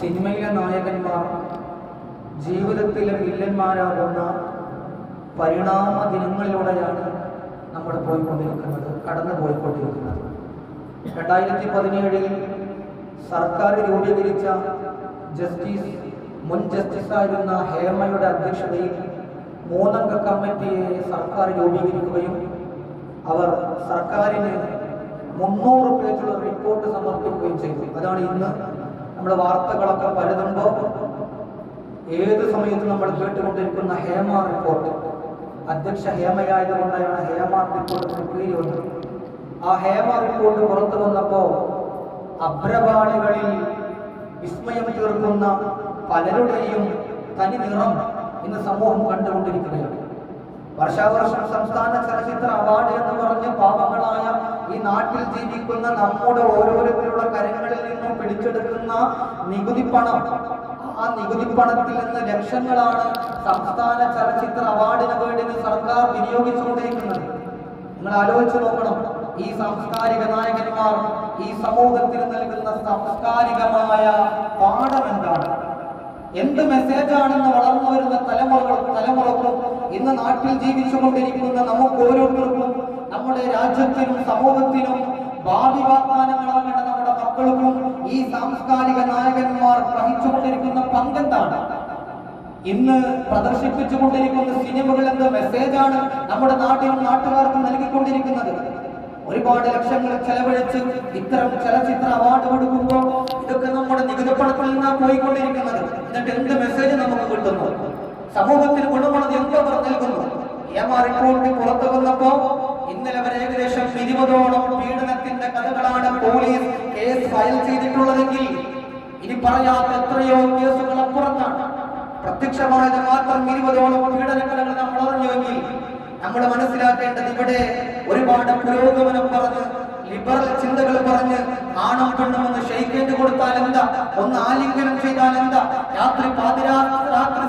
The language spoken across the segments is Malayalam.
സിനിമയിലെ നായകന്മാർ ജീവിതത്തിലെ വില്ലന്മാരാകുന്ന പരിണാമ ദിനങ്ങളിലൂടെയാണ് നമ്മൾ പോയിക്കൊണ്ടിരിക്കുന്നത് കടന്നു പോയിക്കൊണ്ടിരിക്കുന്നത്. രണ്ടായിരത്തി പതിനേഴിൽ സർക്കാർ രൂപീകരിച്ച ജസ്റ്റിസ് മുൻ ജസ്റ്റിസായിരുന്ന ഹേമയുടെ അധ്യക്ഷതയിൽ മൂന്നംഗ കമ്മിറ്റിയെ സർക്കാർ രൂപീകരിക്കുകയും അവർ സർക്കാരിന് മുന്നൂറ് പേജുള്ള റിപ്പോർട്ട് സമർപ്പിക്കുകയും ചെയ്തു. അതാണ് ഇന്ന് നമ്മുടെ വാർത്തകളൊക്കെ പലതുമ്പോൾ ഏത് സമയത്തും നമ്മൾ കേട്ടുകൊണ്ടിരിക്കുന്ന ഹേമ റിപ്പോർട്ട് അധ്യക്ഷ ഹേമയായതുകൊണ്ടാണ് ഹേമ റിപ്പോർട്ടിന് പേര് വന്നത്. ആ ഹേമ റിപ്പോർട്ട് പുറത്തു വന്നപ്പോൾ അഭ്രപാളികളിൽ വിസ്മയം തീർക്കുന്ന പലരുടെയും തനി നിറം ഇന്ന് സമൂഹം കണ്ടുകൊണ്ടിരിക്കുകയാണ്. വർഷാവർഷം സംസ്ഥാന ചലച്ചിത്ര അവാർഡ് എന്ന് പറഞ്ഞ് പാവങ്ങളായ ഈ നാട്ടിൽ ജീവിക്കുന്ന നമ്മുടെ ഓരോരുത്തരുടെ കരങ്ങളിൽ നിന്നും പിടിച്ചെടുക്കുന്ന നികുതി പണം. ആ നികുതി പണത്തിൽ നിന്ന് ലക്ഷങ്ങളാണ് സംസ്ഥാന ചലച്ചിത്ര അവാർഡിന് വേണ്ടി സർക്കാർ വിനിയോഗിച്ചുകൊണ്ടിരിക്കുന്നത്. നിങ്ങൾ ആലോചിച്ച് നോക്കണം. ഈ സാംസ്കാരിക നായകന്മാർ ഈ സമൂഹത്തിന് നൽകുന്ന സാംസ്കാരികമായ പാഠം എന്താണ്? എന്ത് മെസ്സേജാണെന്ന് വളർന്നു വരുന്ന തലമുറകൾക്കും തലമുറകളും ഇന്ന് നാട്ടിൽ ജീവിച്ചുകൊണ്ടിരിക്കുന്ന നമുക്ക് ഓരോരുത്തർക്കും നമ്മുടെ രാജ്യത്തിനും സമൂഹത്തിനും ഭാവി വാഗ്ദാനങ്ങളാകേണ്ട നമ്മുടെ മക്കൾക്കും ഈ സാംസ്കാരിക നായകന്മാർ വഹിച്ചുകൊണ്ടിരിക്കുന്ന പങ്കെന്താണ്? ഇന്ന് പ്രദർശിപ്പിച്ചുകൊണ്ടിരിക്കുന്ന സിനിമകൾ എന്ത് മെസ്സേജാണ് നമ്മുടെ നാട്ടിലും നാട്ടുകാർക്കും നൽകിക്കൊണ്ടിരിക്കുന്നത്? ഒരുപാട് ലക്ഷങ്ങൾ ചെലവഴിച്ച് ഇത്തരം ചലച്ചിത്ര അവാർഡ് കൊടുക്കുമ്പോൾ ഇതൊക്കെ നമ്മുടെ നികുതി പണത്തിൽ നിന്നാണ് പോയിക്കൊണ്ടിരിക്കുന്നത്. എന്നിട്ട് എന്ത് മെസ്സേജ് നമുക്ക് കിട്ടുന്നു? സമൂഹത്തിന് ഗുണമുള്ളത് എന്തവർ നൽകുന്നു ഏമാ റിപ്പോർട്ട് പുറത്തു വന്നപ്പോ ഇന്നലെ വരെ ഏകദേശം ഇരുപതോളം പീഡനത്തിന്റെ കഥകളാണ് പോലീസ് കേസ് ഫയൽ ചെയ്തിട്ടുള്ളതെങ്കിൽ ഇനി പറയാത്ത എത്രയോ കേസുകൾ അപ്പുറത്താണ്. പ്രത്യക്ഷമായത് മാത്രം ഇരുപതോളം പീഡനകഥകൾ നമ്മൾ അറിഞ്ഞുവെങ്കിൽ നമ്മൾ മനസ്സിലാക്കേണ്ടത് ഇവിടെ ഒരുപാട് പുരോഗമനം പറഞ്ഞ് ലിബറൽ ചിന്തകൾ പറഞ്ഞ് ആണും പെണ്ണും ഒന്ന് ഷെയ്ക്കേറ്റ് കൊടുത്താൽ എന്താ? ഒന്ന് ആലിംഗനം ചെയ്താൽ എന്താ? രാത്രി പാതിരാത്രി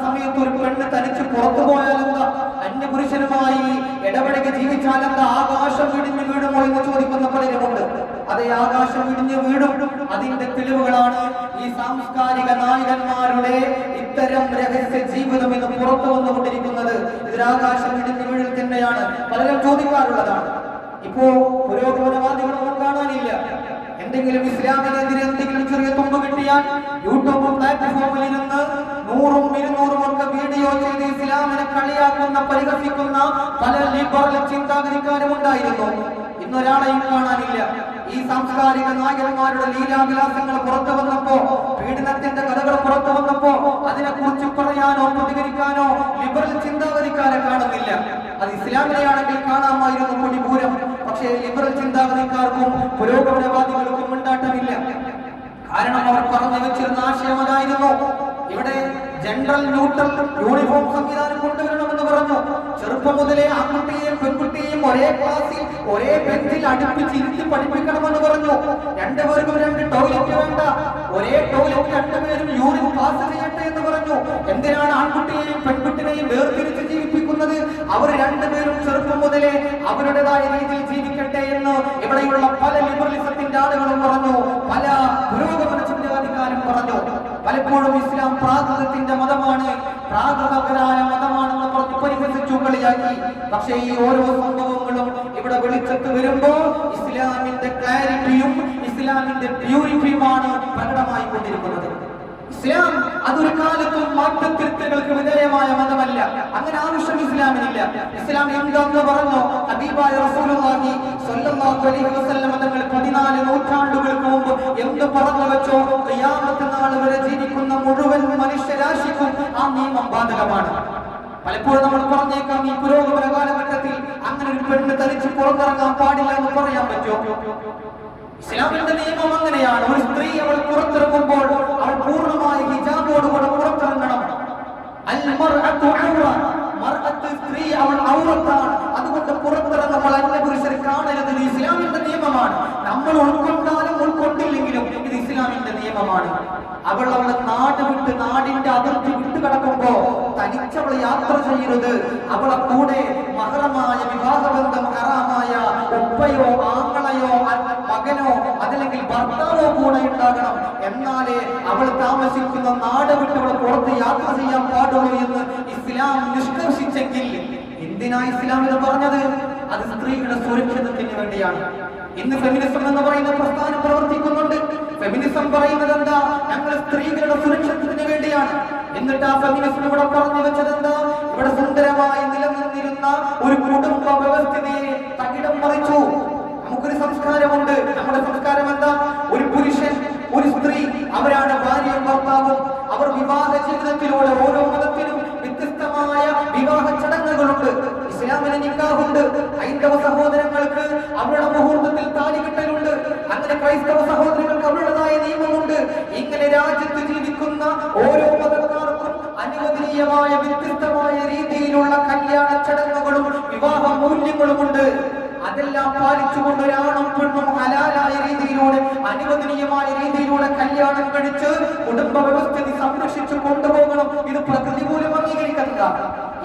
സമയത്ത് ഒരു പെണ്ണ് തനിച്ച് പുറത്തു പോയാൽ എന്താ? അന്യപുരുഷനുമായി ഇടപെടകി ജീവിച്ചാൽ എന്താ? ആകാശം ഇടിഞ്ഞ് വീടുമോ എന്ന് ചോദിക്കുന്ന പലരുമുണ്ട് അതേ ആകാശം ഇടിഞ്ഞ് വീടും അതിന്റെ തെളിവുകളാണ് ഈ സാംസ്കാരിക നായകന്മാരുടെ ഇത്തരം രഹസ്യ ജീവിതം ഇന്ന് പുറത്തു വന്നുകൊണ്ടിരിക്കുന്നത് ഇതിരാകാശം ഇടിഞ്ഞ് തന്നെയാണ്. പലരും ചോദിക്കാറുള്ളതാണ്. ഇപ്പോ പുരോഗമനവാദികളൊന്നും കാണാനില്ല. എന്തെങ്കിലും ഇസ്ലാമിനെതിരെ എന്തെങ്കിലും ചെറിയ തുമ്പ് കിട്ടിയാൽ യൂട്യൂബ് പ്ലാറ്റ്ഫോമിൽ ഇരുന്ന് നൂറും ഇരുന്നൂറും ഒക്കെ വീഡിയോ ചെയ്ത് ഇസ്ലാമിനെ കളിയാക്കുന്ന പരിഹസിക്കുന്ന പല ലിബറൽ ചിന്താഗതിക്കാരും ഉണ്ടായിരുന്നു. ഇന്നൊരാളെയും കാണാനില്ല. ഈ സാംസ്കാരിക നായകന്മാരുടെ ലീലാവിലാസങ്ങൾ പുറത്തു വന്നപ്പോ പീഡനത്തിന്റെ കഥകൾ പുറത്തു വന്നപ്പോ അതിനെ കുറിച്ച് പറയാനോ പ്രതികരിക്കാനോ ലിബറൽ ചിന്താഗതിക്കാരെ കാണുന്നില്ല. അത് ഇസ്ലാമിനെയാണെങ്കിൽ കാണാമായിരുന്നു കൊടിപൂരം പക്ഷേ ലിബറൽ ചിന്താഗതിക്കാർക്കും പുരോഗമനവാദികൾക്കും ഉണ്ടാട്ടമില്ല കാരണം അവർ പറഞ്ഞു വെച്ചിരുന്ന ആശയം അതായിരുന്നു. ഇവിടെ ജനറൽ ന്യൂട്രൽ യൂണിഫോം സംവിധാനം കൊണ്ടുവരണമെന്ന് പറഞ്ഞു. ചെറുപ്പം മുതലേ ആൺകുട്ടിയെയും പെൺകുട്ടിയെയും ഒരേ ക്ലാസ്സിൽ ഒരേ ബെഞ്ചിൽ അടുപ്പിച്ച് ഇരുത്തി പഠിപ്പിക്കണമെന്ന് പറഞ്ഞു. രണ്ടുപേർക്കും രണ്ട് ടോയ്ലറ്റ് വേണ്ട. ഒരേ ടോയ്ലറ്റ് രണ്ടുപേരും യൂറിൻ പാസ് ചെയ്യട്ടെ എന്ന് പറഞ്ഞു. എന്തിനാണ് ആൺകുട്ടിയെയും പെൺകുട്ടിനെയും വേർതിരിച്ച് ജീവിപ്പിക്കുന്നത്? അവർ രണ്ടുപേരും ചെറുപ്പം മുതലേ അവരുടേതായ രീതിയിൽ ജീവിക്കട്ടെ എന്ന് ഇവിടെയുള്ള പല ലിബറലിസത്തിന്റെ ആളുകളും പറഞ്ഞു. പല പുരോഗമന ചിന്താധികാരും പറഞ്ഞു. പലപ്പോഴും ഇസ്ലാം പ്രാകൃതത്തിന്റെ മതമാണ്. പ്രാകൃതകരായ മതമാണെന്ന് പറഞ്ഞു പരിഹസിച്ചു കളിയാക്കി. പക്ഷേ ഈ ഓരോ സംഭവങ്ങളും ഇവിടെ വെളിച്ചത്ത് വരുമ്പോ ഇസ്ലാമിന്റെ ക്ലാരിറ്റിയും ഇസ്ലാമിന്റെ പ്യൂരിറ്റിയുമാണ് പ്രകടമായി കൊണ്ടിരിക്കുന്നത്. ഇസ്ലാം അതൊരു കാലത്തും മാറ്റത്തിരുത്തലുകൾക്ക് വിധേയമായ മതമല്ല. അങ്ങനെ ആവശ്യം ഇസ്ലാമിനില്ല. ഇസ്ലാം എന്താന്ന് പറഞ്ഞോ? ഹബീബായ റസൂലുള്ളാഹി സ്വല്ലല്ലാഹു അലൈഹി വസല്ലം തങ്ങൾ 14 നൂറ്റാണ്ടുകൾക്ക് മുമ്പ് എന്ത് പറഞ്ഞു വെച്ചോ? ഖിയാമത്ത് നാൾ വരെ ജീവിക്കുന്ന മുഴുവൻ മനുഷ്യരാശിക്കും ആ നിയമം ബാധകമാണ്. പലപ്പോഴും നമ്മൾ പറഞ്ഞേക്കാം ഈ പുരോഗമന കാലഘട്ടത്തിൽ അങ്ങനെ ഒരു പെണ്ണ് തനിച്ച് പുറത്തിറങ്ങാൻ പാടില്ല എന്ന് പറയാൻ പറ്റുമോ? ഇസ്ലാമിന്റെ നിയമം അങ്ങനെയാണ്. ഒരു സ്ത്രീ അവൾ പുറത്തിറങ്ങുമ്പോൾ അവൾ പൂർണമായി ഹിജാബോടുകൂടെ പുറത്തിറങ്ങണം. സ്ത്രീ അവൾ ഔറത്താണ്. അതുകൊണ്ട് പുറത്തിറങ്ങുമ്പോൾ അന്യപുരുഷരെ കാണരുത്. ഇസ്ലാമിന്റെ നിയമമാണ്. നമ്മൾ ഉൾക്കൊണ്ടാലും ഉൾക്കൊണ്ടില്ലെങ്കിലും ഇത് ഇസ്ലാമിന്റെ നിയമമാണ്. അവൾ അവളെ നാട് വിട്ട് നാടിന്റെ അതിർത്തി വിട്ട് കിടക്കുമ്പോ തനിച്ചവൾ യാത്ര ചെയ്യരുത്. അവളെ കൂടെ മഹറമായ വിവാഹബന്ധം കറാമായ ഉപ്പയോ ആങ്ങളയോ മകനോ അതല്ലെങ്കിൽ ഭർത്താവോ കൂടെ ഉണ്ടാകണം. എന്നാലേ അവൾ താമസിക്കുന്ന നാട് വിട്ട് അവൾ പുറത്ത് യാത്ര ചെയ്യാൻ പാടുള്ളൂ എന്ന് ഇസ്ലാം നിഷ്കർഷിച്ചെങ്കിൽ എന്തിനാ ഇസ്ലാം എന്ന് പറഞ്ഞത്? അത് സ്ത്രീയുടെ സുരക്ഷിതത്തിന് വേണ്ടിയാണ്. ഇന്ന് ഫെമിനിസം എന്ന് പറയുന്ന പ്രസ്ഥാനം പ്രവർത്തിക്കുന്നുണ്ട്. ഫെമിനിസം പറയുന്നത് എന്താ? ഞങ്ങൾ സ്ത്രീകളുടെ സുരക്ഷിതത്തിന് വേണ്ടിയാണ്. എന്നിട്ട് ആ ഫെമിനിസം ഇവിടെ പറഞ്ഞു വെച്ചത് എന്താ ഇവിടെ സുന്ദരമായി നിലനിന്നിരുന്ന ഒരു കുടുംബ വ്യവസ്ഥിതിയെ തകിടം മറിച്ചു. നമുക്കൊരു സംസ്കാരമുണ്ട്. നമ്മുടെ സംസ്കാരം എന്താ? ഒരു പുരുഷൻ ഒരു സ്ത്രീ അവരാണ് ഭാര്യയും ഭർത്താവും. അവർ വിവാഹ ജീവിതത്തിലൂടെ ഓരോ മതത്തിനും വ്യത്യസ്തമായ വിവാഹ ചടങ്ങുകളുണ്ട്. ഇസ്ലാമിന് നിക്കാഹുണ്ട്. ഹൈന്ദവ സഹോദരങ്ങൾക്ക് അവരുടെ മുഹൂർത്തത്തിൽ താലി കിട്ടലുണ്ട്. അങ്ങനെ ക്രൈസ്തവ സഹോദരങ്ങൾക്ക് അവരുടേതായ നിയമമുണ്ട്. ഇങ്ങനെ രാജ്യത്ത് ജീവിക്കുന്ന ഓരോ അനുവദനീയമായ വ്യത്യസ്തമായ രീതിയിലുള്ള കല്യാണ ചടങ്ങുകളും വിവാഹ മൂല്യങ്ങളും ഉണ്ട് അതെല്ലാം പാലിച്ചുകൊണ്ട് ഒരാണും പെണ്ണും ഹലാലായ രീതിയിലൂടെ അനുവദനീയമായ രീതിയിലൂടെ കല്യാണം കഴിച്ച് കുടുംബ വ്യവസ്ഥിതി സംരക്ഷിച്ചു കൊണ്ടുപോകണം. ഇത് പ്രകൃതി മൂലം അംഗീകരിക്കുക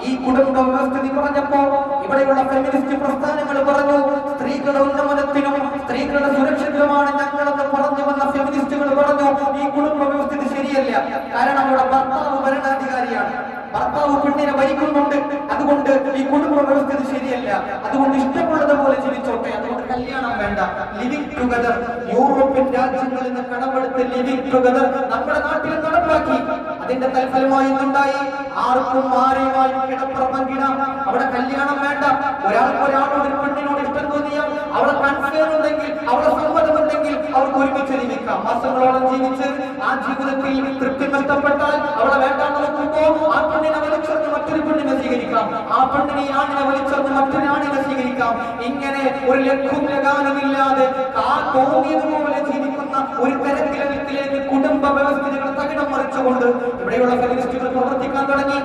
ഈ കുടുംബ വ്യവസ്ഥിതി പറഞ്ഞപ്പോ ഇവിടെയുള്ള ഫെമിനിസ്റ്റ് പ്രസ്ഥാനങ്ങൾ പറഞ്ഞു സ്ത്രീകളുടെ ഉന്നമനത്തിനും സ്ത്രീകളുടെ സുരക്ഷിതമാണ് ഞങ്ങളെന്ന് പറഞ്ഞു വന്ന ഫെമിനിസ്റ്റുകൾ പറഞ്ഞു ഈ കുടുംബ വ്യവസ്ഥിതി ശരിയല്ല. കാരണം അവിടെ ഭർത്താവ് ഭരണാധികാരിയാണ്. ഭർത്താവ് പെണ്ണിനെ ഭരിക്കുന്നുണ്ട് അതുകൊണ്ട് ഈ കുടുംബ വ്യവസ്ഥിതി ശരിയല്ല. അതുകൊണ്ട് ഇഷ്ടമുള്ളത് പോലെ ജീവിച്ചോട്ടെ. അതുകൊണ്ട് കല്യാണം വേണ്ട. ലിവിംഗ് ടുഗദർ യൂറോപ്യൻ രാജ്യങ്ങളിൽ നിന്ന് കടമെടുത്ത് ലിവിംഗ് ടുഗദർ നമ്മുടെ നാട്ടിൽ നടപ്പാക്കി. അതിന്റെ തൽഫലമായി ഉണ്ടായി ആർക്കും ആരെയുമായും കിടപ്പുറം പങ്കിടാം. അവിടെ കല്യാണം വേണ്ട. ഒരാൾക്ക് ഒരാളോട് പെണ്ണിനോട് ഇഷ്ടം തോന്നിയാൽ അവളെ കൺഫേർ ഉണ്ടെങ്കിൽ അവളെ സമ്മതമുണ്ടെങ്കിൽ അവർക്ക് ഒരുമിച്ച് ജീവിക്കാം. മാസങ്ങളോളം ജീവിച്ച് ആ ജീവിതത്തിൽ തൃപ്തി നഷ്ടപ്പെട്ടാൽ അവളെ വേണ്ടാന്ന് നോക്കുമ്പോ ആ പെണ്ണിനെ വലിച്ചെറിഞ്ഞ് മറ്റൊരു പെണ്ണിനെ സ്വീകരിക്കാം ആ പെണ്ണിനെ ആണിനെ വലിച്ചെറിഞ്ഞ് മറ്റൊരാണിനെ സ്വീകരിക്കാം. ഇങ്ങനെ ഒരു ലഘും ലഗാനമില്ലാതെ കാ തോന്നിയതുപോലെ ജീവിക്കുന്ന ഒരു തരത്തിലേക്ക് കുടുംബ വ്യവസ്ഥിതികൾ തകിടം മറിച്ചുകൊണ്ട് ഇവിടെയുള്ള ഫെമിനിസ്റ്റുകൾ പ്രവർത്തിക്കാൻ തുടങ്ങി.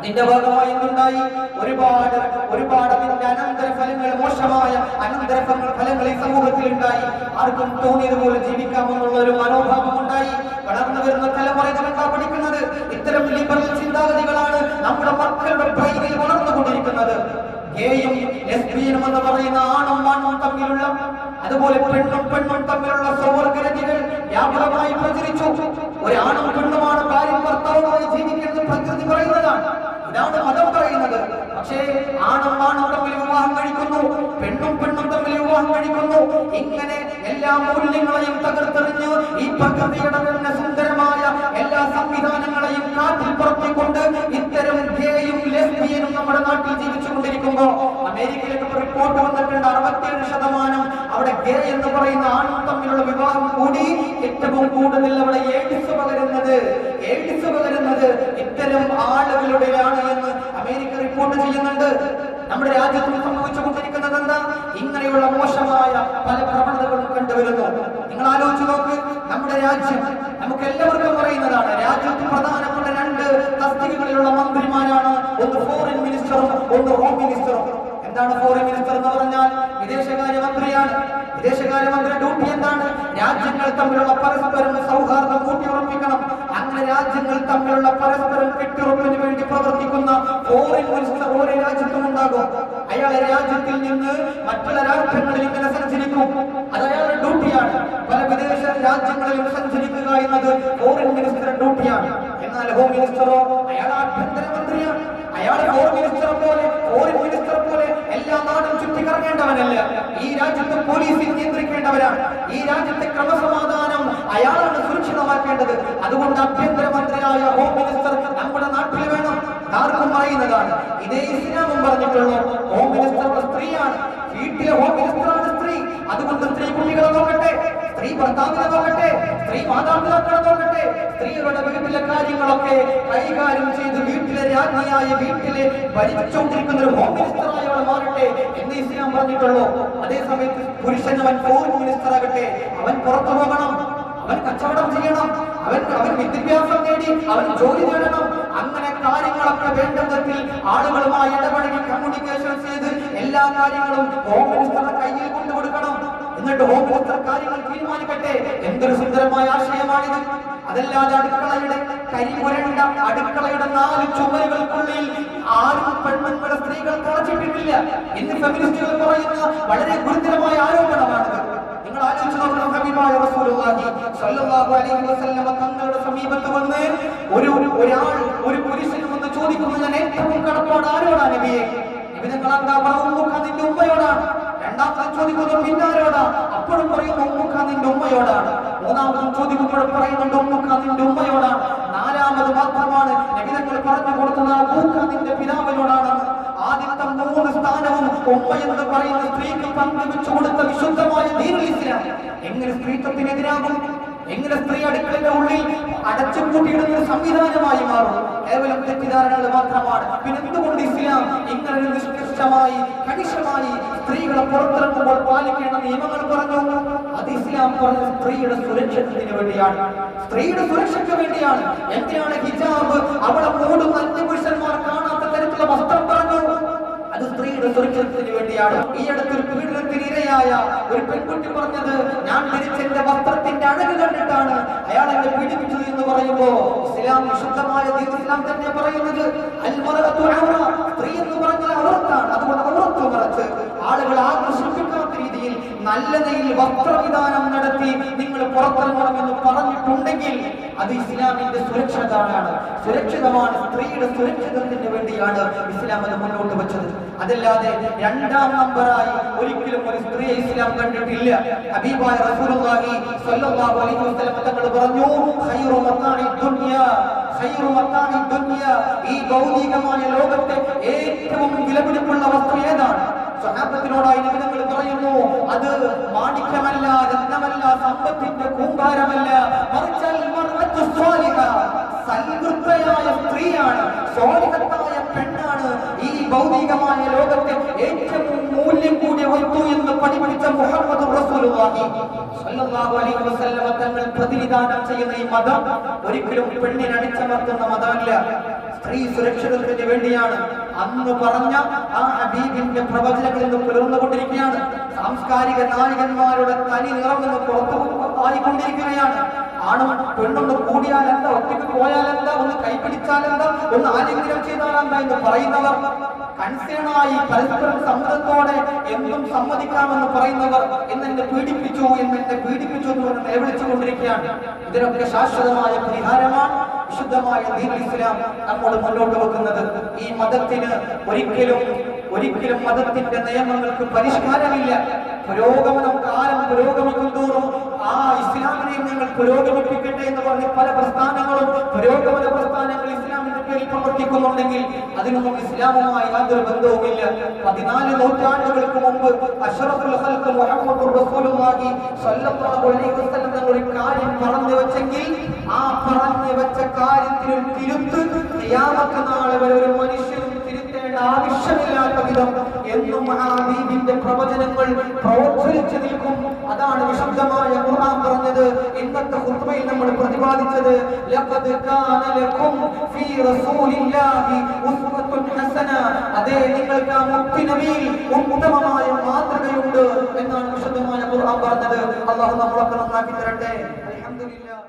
അതിന്റെ ഭാഗമായി എന്തുണ്ടായി ഒരുപാട് ഒരുപാട് അതിന്റെ അനന്തര ഫലങ്ങൾ മോശമായ അനന്തര ഫലങ്ങൾ ഈ സമൂഹത്തിൽ ഉണ്ടായി. ആർക്കും തോന്നിയതുപോലെ ജീവിക്കാമെന്നുള്ള ഒരു മനോഭാവം ഉണ്ടായി. വളർന്നു വരുന്ന തലമുറ ഇതെന്താ പഠിക്കുന്നത്. ഇത്തരം ലിബറൽ ചിന്താഗതികളാണ് നമ്മുടെ മക്കളുടെ ബ്രെയിനിൽ വളർന്നുകൊണ്ടിരിക്കുന്നത് ഗേയും ലെസ്ബിയനും എന്ന് പറയുന്ന ആണും ആണും തമ്മിലുള്ള അതുപോലെ പെണ്ണും പെണ്ണും തമ്മിലുള്ള സൗവർഗരതികൾ വ്യാപകമായി പ്രചരിച്ചു. ഒരാണും പെണ്ണുമാണ് ഭാര്യയും ഭർത്താവുമായി ജീവിക്കുന്നത് പ്രകൃതി പറയുന്നതാണ്. ഇതാണ് മതം പറയുന്നത്. പക്ഷേ ആണും ആണും തമ്മിൽ വിവാഹം കഴിക്കുന്നു പെണ്ണും പെണ്ണും തമ്മിൽ വിവാഹം കഴിക്കുന്നു. ഇങ്ങനെ എല്ലാ മൂല്യങ്ങളെയും തകർത്തെറിഞ്ഞ് ഈ പ്രകൃതിയുടെ തന്നെ സുന്ദരമായ എല്ലാ സംവിധാനങ്ങളെയും കാറ്റിൽ പുറത്തിക്കൊണ്ട് ഇത്തരം ഗേയും ലെസ്ബിയനും നമ്മുടെ നാട്ടിൽ ജീവിച്ചുകൊണ്ടിരിക്കുമ്പോ അമേരിക്കയിലേക്ക് റിപ്പോർട്ട് വന്നിട്ടുണ്ട് അറുപത്തിയേഴ് ശതമാനം അവിടെ ഗേ എന്ന് പറയുന്ന ആണും തമ്മിലുള്ള വിവാഹം കൂടി ഏറ്റവും കൂടുതൽ അവിടെ എയ്ഡ്സ് പകരുന്നത്. എയ്ഡ്സ് പകരുന്നത് ഇത്തരം ആളുകളുടെയാണ് എന്ന് അമേരിക്ക റിപ്പോർട്ട് ചെയ്യുന്നുണ്ട് നമ്മുടെ രാജ്യത്തിൽ സംഭവിച്ചുകൊണ്ടിരിക്കുന്നത് എന്താ? ഇങ്ങനെയുള്ള മോശമായ പല പ്രവണതകളും കണ്ടുവരുന്നു. നിങ്ങൾ ആലോചിച്ച് നോക്ക് നമ്മുടെ രാജ്യം നമുക്ക് എല്ലാവർക്കും പറയുന്നതാണ് രാജ്യത്ത് പ്രധാനപ്പെട്ട രണ്ട് തസ്തികകളിലുള്ള മന്ത്രിമാരാണ്. ഒന്ന് ഫോറിൻ മിനിസ്റ്ററും ഒന്ന് ഹോം മിനിസ്റ്ററും എന്താണ് ഫോറിൻ മിനിസ്റ്റർ എന്ന് പറഞ്ഞാൽ? വിദേശകാര്യ മന്ത്രിയാണ് വിദേശകാര്യ മന്ത്രി ഡ്യൂട്ടി എന്താണ്? രാജ്യങ്ങൾ തമ്മിലുള്ള പരസ്പരം സൗഹാർദ്ദം അങ്ങനെ രാജ്യങ്ങൾ തമ്മിലുള്ള പരസ്പരം കെട്ടുറപ്പിന് വേണ്ടി പ്രവർത്തിക്കുന്ന ഓരോ രാജ്യത്തും ഉണ്ടാകും. അയാളെ രാജ്യത്തിൽ നിന്ന് മറ്റുള്ള രാഷ്ട്രങ്ങളിൽ ഇങ്ങനെ സഞ്ചരിക്കും. അത് അയാളുടെ ഡ്യൂട്ടിയാണ് പല വിദേശ രാജ്യങ്ങളിലും സഞ്ചരിക്കുക എന്നത് ഫോറിൻ മിനിസ്റ്റർ ഡ്യൂട്ടിയാണ് എന്നാൽ ഹോം മിനിസ്റ്ററോ അയാൾ ആഭ്യന്തരമന്ത്രിയാണ്. അയാൾ ഫോറിൻ മിനിസ്റ്റർ പോലെ ഫോറിൻ മിനിസ്റ്റർ പോലെ എല്ലാ നാടും ചുറ്റിക്കറങ്ങേണ്ടവനല്ല ഈ രാജ്യത്തെ പോലീസിൽ നിയന്ത്രിക്കേണ്ടവരാണ്. ഈ രാജ്യത്തെ ക്രമസമാധാനം അയാളാണ് സുരക്ഷിതമാക്കേണ്ടത്. അതുകൊണ്ട് ആഭ്യന്തരമന്ത്രിയായ ഹോം മിനിസ്റ്റർ നമ്മുടെ നാട്ടിൽ വേണം. ആർക്കും പറയുന്നതാണ്. ഇതേ ഇസ്ലാമും പറഞ്ഞിട്ടുള്ളൂ. ഹോം മിനിസ്റ്റർ സ്ത്രീയാണ്. വീട്ടിലെ ഹോം മിനിസ്റ്ററാണ് സ്ത്രീ. അതുകൊണ്ട് സ്ത്രീ കുട്ടികളെ നോക്കട്ടെ. സ്ത്രീ ഭർത്താവിനെ നോക്കട്ടെ സ്ത്രീ മാതാപിതാക്കളെ നോക്കട്ടെ. സ്ത്രീകളുടെ വീട്ടിലെ കാര്യങ്ങളൊക്കെ കൈകാര്യം ചെയ്ത് വീട്ടിലെ രാജ്ഞിയായ വീട്ടിലെ ഭരിച്ചുകൊണ്ടിരിക്കുന്ന ഒരു ഹോം മിനിസ്റ്ററായി അവൾ മാറട്ടെ എന്ന് ഇസ്ലാം പറഞ്ഞിട്ടുള്ളൂ. അതേസമയത്ത് പുരുഷൻ അവൻ ഹോം മിനിസ്റ്റർ ആകട്ടെ. അവൻ പുറത്തു പോകണം അവൻ കച്ചവടം ചെയ്യണം അവൻ അവൻ വിദ്യാഭ്യാസം നേടി അവൻ ജോലി നേടണം. അങ്ങനെ കാര്യങ്ങളൊക്കെ വേണ്ട വിധത്തിൽ ആളുകളുമായി ഇടപഴകി കമ്മ്യൂണിക്കേഷൻ ചെയ്ത് എല്ലാ കാര്യങ്ങളും ഹോം മിനിസ്റ്ററുടെ കയ്യിൽ കൊണ്ടുകൊടുക്കണം എന്നിട്ട് കാര്യങ്ങൾ തീരുമാനിക്കട്ടെ? എന്തൊരു സുന്ദരമായ ആശയമാണിത്. അതല്ലാതെ അടുക്കളയുടെ കരിപുരണ്ട അടുക്കളയുടെ നാല് ചുമരുകൾക്കുള്ളിൽ ആരും പെണ്ണുങ്ങളെ സ്ത്രീകൾ കളച്ചിട്ടിട്ടില്ല. എന്ന് ഫെമിനിസ്റ്റുകൾ പറയുന്ന വളരെ ഗുരുതരമായ ആരോപണമാണിത്. നിങ്ങൾ ഹബീബായ റസൂലുള്ളാഹി സ്വല്ലല്ലാഹു അലൈഹി തങ്ങളുടെ വന്ന് ഒരു ഒരാൾ ഒരു ഏറ്റവും ചോദിക്കുന്നത് പിന്നാരോടാ? അപ്പോഴും പറയുന്നു ഉമ്മുക്ക നിന്റെ ഉമ്മയോടാണ് മൂന്നാമതും ചോദിക്കുമ്പോൾ പറയുന്നുണ്ട് ഉമ്മുക്ക നിന്റെ ഉമ്മയോടാണ് നാലാമത് മാത്രമാണ് നബിതങ്ങൾ പറഞ്ഞു കൊടുത്തത് ഉമ്മുക്ക നിന്റെ പിതാവിനോടാണ്. ആദ്യത്തെ മൂന്ന് സ്ഥാനവും ഉമ്മ എന്ന് പറയുന്ന സ്ത്രീക്ക് പങ്കുവെച്ചു കൊടുത്ത വിശുദ്ധമായ ദീനുൽ എങ്ങനെ സ്ത്രീത്വത്തിനെതിരാകും? എങ്ങനെ സ്ത്രീ അടുക്കളയുടെ ഉള്ളിൽ അടച്ചു കൂട്ടിയിടുന്ന സംവിധാനമായി മാറും? കേവലം തെറ്റിദ്ധാരണകൾ മാത്രമാണ്. പിന്നെ എന്തുകൊണ്ട് ഇങ്ങനെ നിഷ്കൃഷ്ടമായി കണിശമായി സ്ത്രീകളെ പുറത്തിറങ്ങുമ്പോൾ പാലിക്കേണ്ട നിയമങ്ങൾ പറഞ്ഞു. അത് ഇസ്ലാം പറഞ്ഞ സ്ത്രീയുടെ സുരക്ഷത്തിന് വേണ്ടിയാണ്. സ്ത്രീയുടെ സുരക്ഷയ്ക്ക് വേണ്ടിയാണ്. എന്തിനാണ് ഹിജാബ്? അവളെ മൂടുന്ന അന്യപുരുഷന്മാർ കാണാത്ത തരത്തിലുള്ള വസ്ത്രം പറഞ്ഞു. അത് സ്ത്രീയുടെ സുരക്ഷത്തിന് വേണ്ടിയാണ്. ഈ അടുത്തൊരു പീഡനത്തിന് ഇരയായ ഒരു പെൺകുട്ടി പറഞ്ഞത് ഞാൻ ധരിച്ച എന്റെ വസ്ത്രത്തിന്റെ അഴക് കണ്ടിട്ടാണ്. അയാൾ എന്നെ പീഡിപ്പിച്ചത് എന്ന് പറയുമ്പോ ഇസ്ലാം വിശുദ്ധമായ ഇസ്ലാം തന്നെ പറയുന്നത്. സ്ത്രീ എന്ന് പറഞ്ഞാൽ അവർത്താണ് അതുകൊണ്ട് അവർത്തു മറച്ച് ആളുകൾ രീതിയിൽ നല്ല നിലയിൽ വസ്ത്രവിധാനം നടത്തി നിങ്ങൾ പുറത്തിറങ്ങണമെന്ന് പറഞ്ഞിട്ടുണ്ടെങ്കിൽ അത് ഇസ്ലാമിന്റെ സുരക്ഷിതമാണ് സുരക്ഷിതമാണ് സ്ത്രീയുടെ സുരക്ഷിതത്തിന് വേണ്ടിയാണ് ഇസ്ലാം അത് മുന്നോട്ട് വെച്ചത്. അതല്ലാതെ രണ്ടാം നമ്പറായി ഒരിക്കലും ഒരു സ്ത്രീയെ ഇസ്ലാം കണ്ടിട്ടില്ല. ഹബീബായ റസൂലുള്ളാഹി സ്വല്ലല്ലാഹു അലൈഹി വസല്ലം തങ്ങൾ പറഞ്ഞു ഖൈറു മത്താനി ദുനിയ ഖൈറു മത്താനി ദുനിയ. ഈ ഭൗതികമായ ലോകത്തെ ഏറ്റവും വിലപിടിപ്പുള്ള വസ്തു ഏതാണ്? സ്വഹാബത്തിനോടായി നബിതങ്ങൾ പറയുന്നു. അത് മാണിക്യമല്ല രത്നമല്ല സമ്പത്തിന്റെ കൂമ്പാരമല്ല. മറിച്ച് അൽ മർഅത്തു സൽവൃത്തയായ സ്ത്രീയാണ് സ്വാലിഹത്തായ പെണ്ണാണ്. ഈ ഭൗതികമായ ലോകത്തെ ഏറ്റവും മൂല്യം കൂടിയ വസ്തു എന്ന് പഠിപ്പിച്ച മുഹമ്മദ് തങ്ങൾ പ്രതിനിധാനം ചെയ്യുന്ന ഈ മതം ഒരിക്കലും പെണ്ണിനടിച്ചമർത്തുന്ന മതമല്ല. സ്ത്രീ സുരക്ഷിതത്വത്തിന് വേണ്ടിയാണ് അന്ന് പറഞ്ഞ ആ ഹബീബിന്റെ പ്രവചനങ്ങളിൽ ഇന്ന് പുലർന്നുകൊണ്ടിരിക്കുകയാണ്. സാംസ്കാരിക നായകന്മാരുടെ തനി നിറം നിന്ന് പുറത്തു ആയിക്കൊണ്ടിരിക്കുകയാണ് ആണും പെണ്ണൊന്ന് കൂടിയാൽ എന്താ? ഒറ്റയ്ക്ക് പോയാൽ എന്താ? ഒന്ന് കൈപിടിച്ചാൽ എന്താ? ഒന്ന് ആലിംഗനം ചെയ്താൽ എന്താ എന്ന് പറയുന്നവർ കൺസേണായി പരസ്പരം സമ്മതത്തോടെ എന്തും സമ്മതിക്കാമെന്ന് പറയുന്നവർ എന്നെ പീഡിപ്പിച്ചു എന്നെ പീഡിപ്പിച്ചു എന്ന് പറഞ്ഞ് നിലവിളിച്ചുകൊണ്ടിരിക്കുകയാണ് ഇതിനൊക്കെ ശാശ്വതമായ പരിഹാരമാണ് വിശുദ്ധമായ ദീൻ ഇസ്ലാം നമ്മോട് മുന്നോട്ട് വെക്കുന്നത്. ഈ മതത്തിന് ഒരിക്കലും ഒരിക്കലും മതത്തിന്റെ നിയമങ്ങൾക്ക് പരിഷ്കാരമില്ല. പുരോഗമനം കാലം പുരോഗമിക്കും തോറും പുരോഗമിപ്പിക്കട്ടെ എന്ന് പറഞ്ഞ് പല പ്രസ്ഥാനങ്ങളും പുരോഗമന പ്രസ്ഥാനങ്ങൾ ഇസ്ലാമിന്റെ പേരിൽ പ്രവർത്തിക്കുന്നുണ്ടെങ്കിൽ അതിനൊന്നും ഇസ്ലാമുമായി യാതൊരു ബന്ധവുമില്ല. പതിനാല് നൂറ്റാണ്ടുകൾക്ക് മുമ്പ് അഷ്റഫുൽ ഒരു കാര്യം പറഞ്ഞു വെച്ചെങ്കിൽ ആ പറഞ്ഞു വെച്ച കാര്യത്തിൽ തിരുത്ത് നാളെ വരെ ഒരു തിരുത്തേണ്ട ആവശ്യമില്ലാത്ത വിധം എന്നും മഹാദീപിന്റെ പ്രവചനങ്ങൾ പ്രോത്സഹിച്ചു നിൽക്കും. അതാണ് വിശുദ്ധമായ ഖുർആൻ പറഞ്ഞത്. ഇന്നത്തെ ഖുത്ബയിൽ നമ്മൾ പ്രതിപാദിച്ചത് ലഖദ് കാന ലക്കും ഫീ റസൂലില്ലാഹി ഉസ്വത്തുൻ ഹസന. അതേ നിങ്ങൾക്ക് ആ മുത്തി നബിയിൽ ഉത്തമമായ മാതൃകയുണ്ട് എന്നാണ് വിശുദ്ധമായ ഖുർആൻ പറഞ്ഞത്. അല്ലാഹു നമ്മളൊക്കെ നന്നാക്കി തരട്ടെ. അൽഹംദുലില്ലാ